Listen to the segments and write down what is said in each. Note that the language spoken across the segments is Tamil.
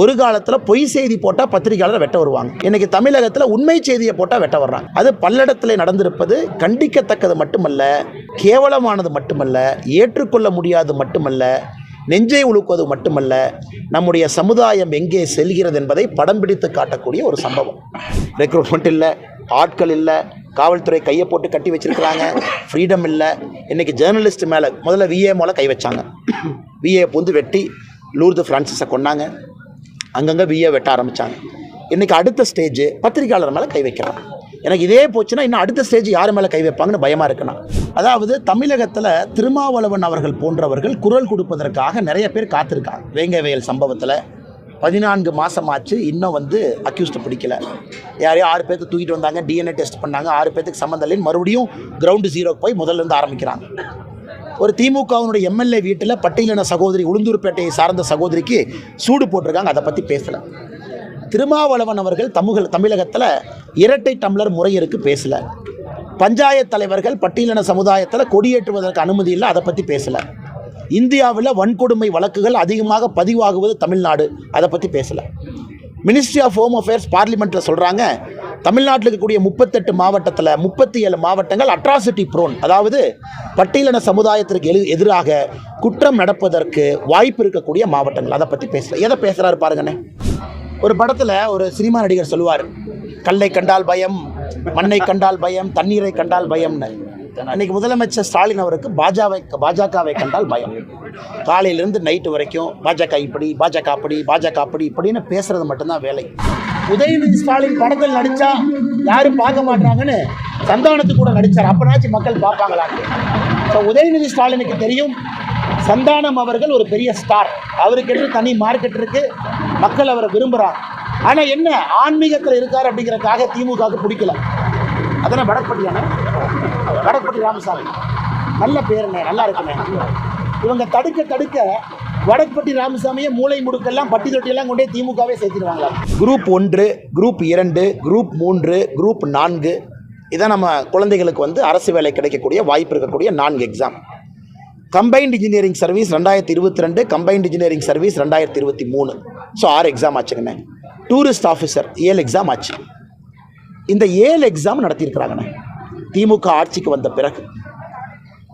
ஒரு காலத்தில் பொய் செய்தி போட்டால் பத்திரிகையாளர் வெட்ட வருவாங்க. இன்னைக்கு தமிழகத்தில் உண்மை செய்தியை போட்டால் வெட்ட வர்றாங்க. அது பல்லடத்தில் நடந்திருப்பது கண்டிக்கத்தக்கது மட்டுமல்ல கேவலமானது மட்டுமல்ல ஏற்றுக்கொள்ள முடியாதது மட்டுமல்ல நெஞ்சை உழுக்குவது மட்டுமல்ல நம்முடைய சமுதாயம் எங்கே செல்கிறது என்பதை படம் பிடித்து காட்டக்கூடிய ஒரு சம்பவம். ரெக்ரூட்மெண்ட் இல்லை ஆட்கள் இல்லை காவல்துறை கையை போட்டு கட்டி வச்சிருக்கிறாங்க. ஃப்ரீடம் இல்லை. இன்னைக்கு ஜேர்னலிஸ்ட் மேலே முதல்ல விஏ மேலே கை வச்சாங்க. விஏ பூந்து வெட்டி லூர்து ஃப்ரான்சிஸை கொண்டாங்க அங்கங்கே விஏ வெட்ட ஆரம்பித்தாங்க இன்றைக்கி அடுத்த ஸ்டேஜ் பத்திரிக்கையாளர் மேலே கை வைக்கிறாங்க. எனக்கு இதே போச்சுன்னா இன்னும் அடுத்த ஸ்டேஜ் யார் மேலே கை வைப்பாங்கன்னு பயமாக இருக்குண்ணா. அதாவது தமிழகத்தில் திருமாவளவன் அவர்கள் போன்றவர்கள் குரல் கொடுப்பதற்காக நிறைய பேர் காத்திருக்காங்க. வேங்கவேல் சம்பவத்தில் பதினான்கு மாதமாச்சு இன்னும் வந்து அக்யூஸ்ட்டை பிடிக்கல. யாரையும் ஆறு பேர்த்து தூக்கிட்டு வந்தாங்க டிஎன்ஏ டெஸ்ட் பண்ணாங்க ஆறு பேர்த்துக்கு சம்மந்தம் மறுபடியும் கிரவுண்டு ஜீரோக்கு போய் முதல்ல இருந்து ஆரம்பிக்கிறாங்க. ஒரு திமுகவினுடைய எம்எல்ஏ வீட்டில் பட்டியலின சகோதரி உளுந்தூர்பேட்டையை சார்ந்த சகோதரிக்கு சூடு போட்டிருக்காங்க. அதை பற்றி பேசலை. திருமாவளவன் அவர்கள் தமிழ் தமிழகத்தில் இரட்டை டம்ளர் முறையிற்கு பேசலை. பஞ்சாயத்து தலைவர்கள் பட்டியலின சமுதாயத்தில் கொடியேற்றுவதற்கு அனுமதி இல்லை அதை பற்றி பேசலை. இந்தியாவில் வன்கொடுமை வழக்குகள் அதிகமாக பதிவாகுவது தமிழ்நாடு அதை பற்றி பேசலை. மினிஸ்ட்ரி ஆஃப் ஹோம் அஃபேர்ஸ் பார்லிமெண்ட்டில் சொல்கிறாங்க தமிழ்நாட்டில் இருக்கக்கூடிய முப்பத்தெட்டு மாவட்டத்தில் முப்பத்தி ஏழு மாவட்டங்கள் அட்ராசிட்டி ப்ரோன் அதாவது பட்டியலின சமுதாயத்திற்கு எழு எதிராக குற்றம் நடப்பதற்கு வாய்ப்பு இருக்கக்கூடிய மாவட்டங்கள். அதை பற்றி பேசல. எதை பேசுகிறாரு பாருங்கண்ணே. ஒரு படத்தில் ஒரு சினிமா நடிகர் சொல்லுவார். கல்லை கண்டால் பயம் மண்ணை கண்டால் பயம் தண்ணீரை கண்டால் பயம்னு. அன்னைக்கு முதலமைச்சர் ஸ்டாலின் அவருக்கு பாஜாவை பாஜகவை கண்டால் பயம். காலையிலேருந்து நைட்டு வரைக்கும் பாஜக இப்படி பாஜக அப்படி பாஜக அப்படி இப்படின்னு பேசுறது மட்டும்தான் வேலை. உதயநிதி ஸ்டாலின் படத்தில் நடிச்சா யாரும் பார்க்க மாட்டாங்கன்னு சந்தானத்துக்கு கூட நடித்தார் அப்பனாச்சும் மக்கள் பார்ப்பாங்களா? ஸோ உதயநிதி ஸ்டாலினுக்கு தெரியும் சந்தானம் அவர்கள் ஒரு பெரிய ஸ்டார் அவருக்கு என்று தனி மார்க்கெட் இருக்குது மக்கள் அவரை விரும்புகிறாங்க ஆனால் என்ன ஆன்மீகத்தில் இருக்கார் அப்படிங்கிறக்காக திமுகவுக்கு பிடிக்கல. அதானே வடப்பட்டியானே வடப்பட்டி ராமசாமி. நல்ல பேருண்ணே நல்லா இருக்குண்ணே இவங்க தடுக்க தடுக்க வடக்குப்பட்டி ராமசாமியை மூளை முடுக்கெல்லாம் பட்டி தொட்டியெல்லாம் கொண்டே திமுகவே சேர்த்துருவாங்க குரூப் ஒன்று குரூப் இரண்டு குரூப் மூன்று குரூப் நான்கு. இதான் நம்ம குழந்தைகளுக்கு வந்து அரசு வேலை கிடைக்கக்கூடிய வாய்ப்பு இருக்கக்கூடிய நான்கு எக்ஸாம் கம்பைன்ட் இன்ஜினியரிங் சர்வீஸ் ரெண்டாயிரத்தி இருபத்தி ரெண்டு கம்பைன்ட் இன்ஜினியரிங் சர்வீஸ் ரெண்டாயிரத்தி இருபத்தி மூணு. ஸோ ஆறு எக்ஸாம் ஆச்சுங்கண்ணே. டூரிஸ்ட் ஆஃபீஸர் ஏழு எக்ஸாம் ஆச்சு. இந்த ஏழு எக்ஸாம் நடத்தியிருக்கிறாங்கண்ணே. திமுக ஆட்சிக்கு வந்த பிறகு.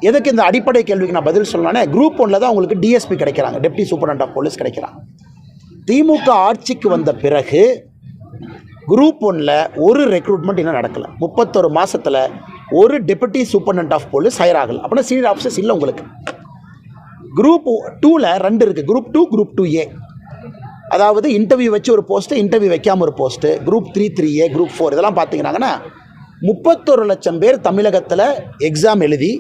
எதுக்கு இந்த அடிப்படை கேள்விக்கு நான் பதில் சொல்லலானே குரூப் ஒன்றில் தான் உங்களுக்கு டிஎஸ்பி கிடைக்கிறாங்க. டெப்டி சூப்பரண்ட் ஆஃப் போலீஸ் கிடைக்கிறாங்க. திமுக ஆட்சிக்கு வந்த பிறகு குரூப் ஒன்றில் ஒரு ரெக்ரூட்மெண்ட் இன்னும் நடக்கலை. முப்பத்தொரு மாதத்தில் ஒரு deputy superintendent of police hire ஆகலை. அப்படின்னா சீனியர் ஆஃபீஸர்ஸ் இல்லை உங்களுக்கு. குரூப் டூவில் ரெண்டு இருக்குது group two group two A அதாவது இன்டர்வியூ வச்சு ஒரு போஸ்ட்டு இன்டர்வியூ வைக்காமல் ஒரு post group three three A group four இதெல்லாம் பார்த்தீங்கன்னாங்கன்னா முப்பத்தொரு லட்சம் பேர் தமிழகத்தில் எக்ஸாம் எழுதி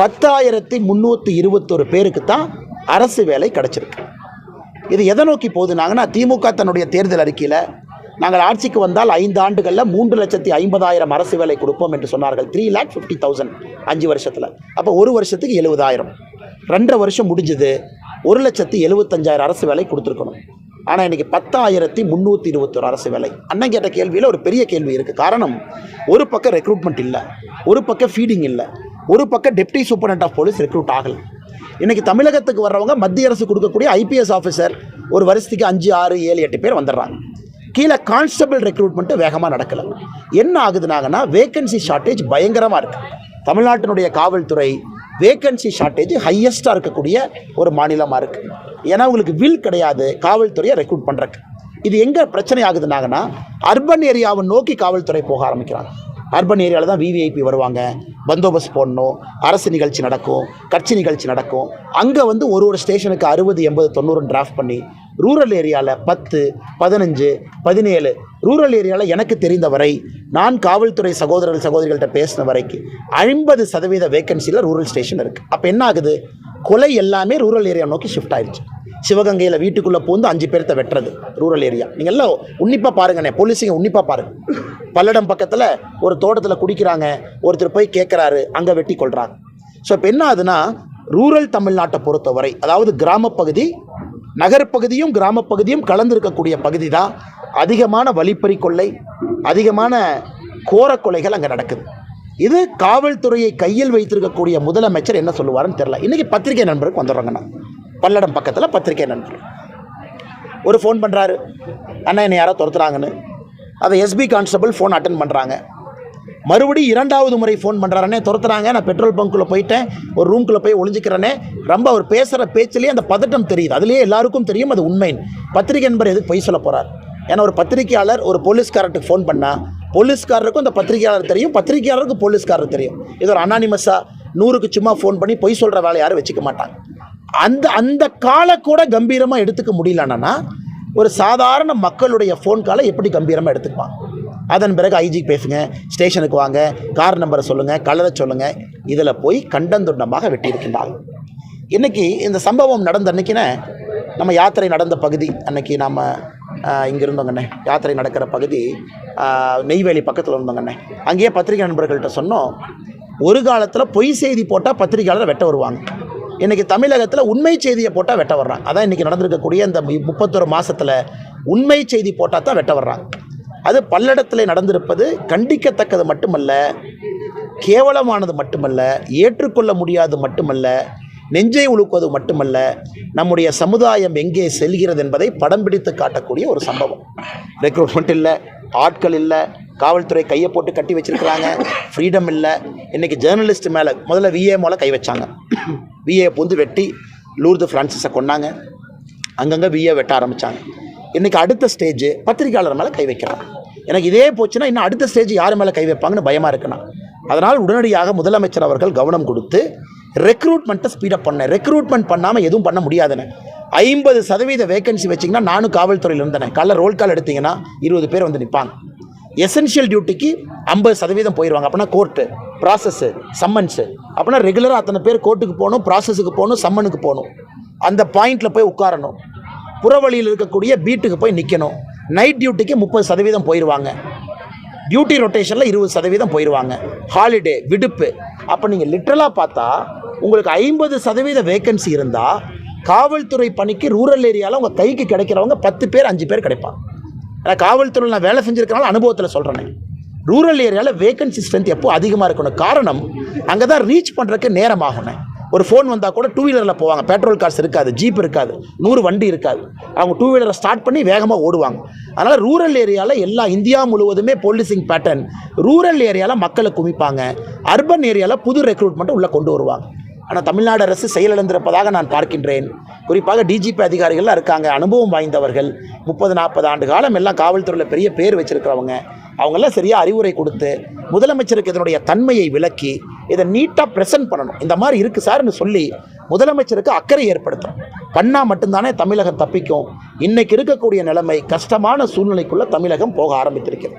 பத்தாயிரத்தி முந்நூற்றி இருபத்தொரு பேருக்கு தான் அரசு வேலை கிடச்சிருக்கு. இது எதை நோக்கி போகுதுனாங்கன்னா திமுக தன்னுடைய தேர்தல் அறிக்கையில் நாங்கள் ஆட்சிக்கு வந்தால் ஐந்து ஆண்டுகளில் மூன்று லட்சத்தி ஐம்பதாயிரம் அரசு வேலை கொடுப்போம் என்று சொன்னார்கள். த்ரீ லேக் ஃபிஃப்டி தௌசண்ட் அஞ்சு வருஷத்தில். அப்போ ஒரு வருஷத்துக்கு எழுபதாயிரம். ரெண்டரை வருஷம் முடிஞ்சது. ஒரு லட்சத்தி எழுபத்தஞ்சாயிரம் அரசு வேலை கொடுத்துருக்கணும். ஆனால் இன்றைக்கி பத்தாயிரத்தி முந்நூற்றி இருபத்தொரு அரசு வேலை. அண்ணன் கேட்ட கேள்வியில் ஒரு பெரிய கேள்வி இருக்குது காரணம் ஒரு பக்கம் ரெக்ரூட்மெண்ட் இல்லை ஒரு பக்கம் ஃபீடிங் இல்லை. ஒரு பக்கம் deputy superintendent of police recruit ஆகலை. இன்றைக்கி தமிழகத்துக்கு வர்றவங்க மத்திய அரசு கொடுக்கக்கூடிய ஐபிஎஸ் ஆஃபீஸர் ஒரு வருஷத்துக்கு அஞ்சு ஆறு ஏழு எட்டு பேர் வந்துடுறாங்க. கீழே கான்ஸ்டபிள் ரெக்ரூட்மெண்ட்டு வேகமாக நடக்கலை. என்ன ஆகுதுனாங்கன்னா வேகன்சி ஷார்ட்டேஜ் பயங்கரமாக இருக்குது தமிழ்நாட்டினுடைய காவல்துறை வேகன்சி ஷார்ட்டேஜ் ஹையஸ்ட்டாக இருக்கக்கூடிய ஒரு மாநிலமாக இருக்குது ஏன்னா உங்களுக்கு வில் கிடையாது காவல்துறையை ரெக்ரூட் பண்ணுறக்கு இது எங்கே பிரச்சனை ஆகுதுனாங்கன்னா அர்பன் ஏரியாவை நோக்கி காவல்துறை போக ஆரம்பிக்கிறாங்க. அர்பன் ஏரியாவில் தான் விவிஐபி வருவாங்க. பந்தோபஸ்த் போடணும். அரசு நிகழ்ச்சி நடக்கும். கட்சி நிகழ்ச்சி நடக்கும். அங்கே வந்து ஒரு ஒரு ஸ்டேஷனுக்கு அறுபது எண்பது தொண்ணூறு டிராஃப்ட் பண்ணி ரூரல் ஏரியாவில் பத்து பதினஞ்சு பதினேழு ரூரல் ஏரியாவில் எனக்கு தெரிந்த வரை நான் காவல்துறை சகோதரர்கள் சகோதரிகள்கிட்ட பேசின வரைக்கும் ஐம்பது சதவீத வேகன்சியில் ரூரல் ஸ்டேஷன் இருக்குது அப்போ என்ன ஆகுது? கொலை எல்லாமே ரூரல் ஏரியா நோக்கி ஷிஃப்ட் ஆயிடுச்சு சிவகங்கையில் வீட்டுக்குள்ளே பூந்து அஞ்சு பேர்த்த வெட்டுறது ரூரல் ஏரியா நீங்கள் எல்லாம் உன்னிப்பாக பாருங்கண்ணே போலீஸிங்க உன்னிப்பாக பாருங்கள் பல்லடம் பக்கத்தில் ஒரு தோட்டத்தில் குடிக்கிறாங்க ஒருத்தர் போய் கேட்குறாரு அங்கே வெட்டி கொள்கிறாங்க ஸோ இப்போ என்ன ஆகுதுன்னா ரூரல் தமிழ்நாட்டை பொறுத்தவரை அதாவது கிராமப்பகுதி நகர்ப்பகுதியும் கிராமப்பகுதியும் கலந்திருக்கக்கூடிய பகுதி தான் அதிகமான வழிப்பறி கொள்ளை அதிகமான கோரக்கொலைகள் அங்கே நடக்குது. இது காவல்துறையை கையில் வைத்திருக்கக்கூடிய முதலமைச்சர் என்ன சொல்லுவாருன்னு தெரியல. இன்றைக்கி பத்திரிகை நண்பருக்கு வந்துடுறாங்கண்ணா. பல்லடம் பக்கத்தில் பத்திரிகை நண்பர். ஒரு ஃபோன் பண்ணுறாரு அண்ணா என்னை யாரோ துரத்துறாங்கன்னு. அதை எஸ்பி கான்ஸ்டபிள் ஃபோன் அட்டன் பண்ணுறாங்க மறுபடியும் இரண்டாவது முறை ஃபோன் பண்ணுறாருனே துரத்துறாங்க. நான் பெட்ரோல் பங்க்குள்ளே போயிட்டேன். ஒரு ரூம்குள்ளே போய் ஒளிஞ்சிக்கிறேனே ரொம்ப அவர் பேசுகிற பேச்சிலேயே அந்த பதட்டம் தெரியுது. அதுலேயே எல்லாருக்கும் தெரியும் அது உண்மைன்னு பத்திரிகை நண்பர் எதுக்கு பொய் சொல்ல போகிறார் ஏன்னா ஒரு பத்திரிகையாளர் ஒரு போலீஸ்காரர்கிட்ட ஃபோன் பண்ணால் போலீஸ்காரருக்கும் அந்த பத்திரிகையாளர் தெரியும் பத்திரிகையாளருக்கு போலீஸ்காரர் தெரியும். இது ஒரு அனானிமஸாக நூறுக்கு சும்மா ஃபோன் பண்ணி பொய் சொல்கிற வேலை யாரும் வச்சுக்க மாட்டாங்க. அந்த அந்த காலை கூட கம்பீரமாக எடுத்துக்க முடியலன்னா ஒரு சாதாரண மக்களுடைய ஃபோன் காலை எப்படி கம்பீரமாக எடுத்துக்குவான்? அதன் பிறகு ஐஜிக்கு பேசுங்க ஸ்டேஷனுக்கு வாங்க கார் நம்பரை சொல்லுங்கள் கலரை சொல்லுங்கள் இதில் போய் கண்டந்துண்டமாக வெட்டியிருக்கின்றாள் இன்றைக்கி இந்த சம்பவம் நடந்த அன்னைக்குனே நம்ம யாத்திரை நடந்த பகுதி அன்னைக்கு நாம் இங்கே இருந்தோங்கண்ணே யாத்திரை நடக்கிற பகுதி நெய்வேலி பக்கத்தில் இருந்தோங்கண்ணே அங்கேயே பத்திரிகை நண்பர்கள்ட்ட சொன்னோம் ஒரு காலத்தில் பொய் செய்தி போட்டால் பத்திரிகையாளர் வெட்ட வருவாங்க. இன்றைக்கி தமிழகத்தில் உண்மை செய்தியை போட்டால் வெட்ட வர்றாங்க. அதான் இன்றைக்கி நடந்திருக்கக்கூடிய இந்த மு- முப்பத்தொரு மாதத்தில் உண்மை செய்தி போட்டால் தான் வெட்ட வர்றாங்க. அது பல்லடத்தில் நடந்திருப்பது கண்டிக்கத்தக்கது மட்டுமல்ல கேவலமானது மட்டுமல்ல ஏற்றுக்கொள்ள முடியாது மட்டுமல்ல நெஞ்சை உழுக்குவது மட்டுமல்ல நம்முடைய சமுதாயம் எங்கே செல்கிறது என்பதை படம் பிடித்து காட்டக்கூடிய ஒரு சம்பவம். ரெக்ரூட்மெண்ட் இல்லை. ஆட்கள் இல்லை காவல்துறை கையை போட்டு கட்டி வச்சிருக்கிறாங்க ஃப்ரீடம் இல்லை. இன்றைக்கி ஜேர்னலிஸ்ட் மேலே முதல்ல விஏ மேலே கை வச்சாங்க. விஏ பூந்து வெட்டி லூர்து ஃப்ரான்சிஸை கொண்டாங்க அங்கங்கே விஏ வெட்ட ஆரம்பித்தாங்க இன்றைக்கி அடுத்த ஸ்டேஜ் பத்திரிகையாளர் மேலே கை வைக்கிறாங்க எனக்கு இதே போச்சுன்னா இன்னும் அடுத்த ஸ்டேஜ் யார் மேலே கை வைப்பாங்கன்னு பயமாக இருக்குண்ணா. அதனால் உடனடியாக முதலமைச்சர் அவர்கள் கவனம் கொடுத்து ரெக்ரூட்மெண்ட்டை ஸ்பீடப் பண்ணேன். ரெக்ரூட்மெண்ட் பண்ணாமல் எதுவும் பண்ண முடியாதுன்னு. ஐம்பது சதவீத வேகன்சி வச்சிங்கன்னா நானும் காவல்துறையில் இருந்தேன். காலைல ரோல் கால் எடுத்தீங்கன்னா இருபது பேர் வந்து நிற்பாங்க எசென்ஷியல் டியூட்டிக்கு ஐம்பது சதவீதம் போயிடுவாங்க அப்படின்னா கோர்ட்டு ப்ராசஸ்ஸு சம்மன்ஸு அப்படின்னா ரெகுலராக அத்தனை பேர் கோர்ட்டுக்கு போகணும் ப்ராசஸுக்கு போகணும் சம்மனுக்கு போகணும். அந்த பாயிண்டில் போய் உட்காரணும். புறவழியில் இருக்கக்கூடிய பீட்டுக்கு போய் நிற்கணும் நைட் டியூட்டிக்கு முப்பது சதவீதம் போயிடுவாங்க டியூட்டி ரொட்டேஷனில் இருபது சதவீதம் போயிடுவாங்க ஹாலிடே விடுப்பு. அப்போ நீங்கள் லிட்ரலாக பார்த்தா உங்களுக்கு ஐம்பது சதவீத வேகன்சி இருந்தால் காவல்துறை பணிக்கு ரூரல் ஏரியாவில் உங்கள் கைக்கு கிடைக்கிறவங்க பத்து பேர் அஞ்சு பேர் கிடைப்பாங்க. ஏன்னா காவல்துறையில் நான் வேலை செஞ்சுருக்கனால அனுபவத்தில் சொல்கிறேனே ரூரல் ஏரியாவில் வேகன்சி ஸ்ட்ரென்த் எப்போ அதிகமாக இருக்கணும்? காரணம் அங்கே தான் ரீச் பண்ணுறதுக்கு நேரம் ஆகணும் ஒரு ஃபோன் வந்தால் கூட டூ வீலரில் போவாங்க. பெட்ரோல் கார்ஸ் இருக்காது ஜீப் இருக்காது நூறு வண்டி இருக்காது. அவங்க டூ வீலரை ஸ்டார்ட் பண்ணி வேகமாக ஓடுவாங்க. அதனால் ரூரல் ஏரியாவில் எல்லா இந்தியா முழுவதுமே போலீசிங் பேட்டர்ன் ரூரல் ஏரியாவில் மக்களை குமிப்பாங்க அர்பன் ஏரியாவில் புது ரெக்ரூட்மெண்ட்டை உள்ளே கொண்டு வருவாங்க. ஆனால் தமிழ்நாடு அரசு செயலிழந்திருப்பதாக நான் பார்க்கின்றேன். குறிப்பாக டிஜிபி அதிகாரிகள்லாம் இருக்காங்க. அனுபவம் வாய்ந்தவர்கள். முப்பது நாற்பது ஆண்டு காலம் எல்லாம் காவல்துறையில் பெரிய பேர் வச்சுருக்கிறவங்க. அவங்கெல்லாம் சரியாக அறிவுரை கொடுத்து முதலமைச்சருக்கு இதனுடைய தன்மையை விளக்கி இதை நீட்டாக ப்ரெசென்ட் பண்ணணும். இந்த மாதிரி இருக்குது சார்னு சொல்லி முதலமைச்சருக்கு அக்கறை ஏற்படுத்தணும். பண்ணால் மட்டும்தானே தமிழகம் தப்பிக்கும். இன்னைக்கு இருக்கக்கூடிய நிலைமை கஷ்டமான சூழ்நிலைக்குள்ளே தமிழகம் போக ஆரம்பித்திருக்கிறது.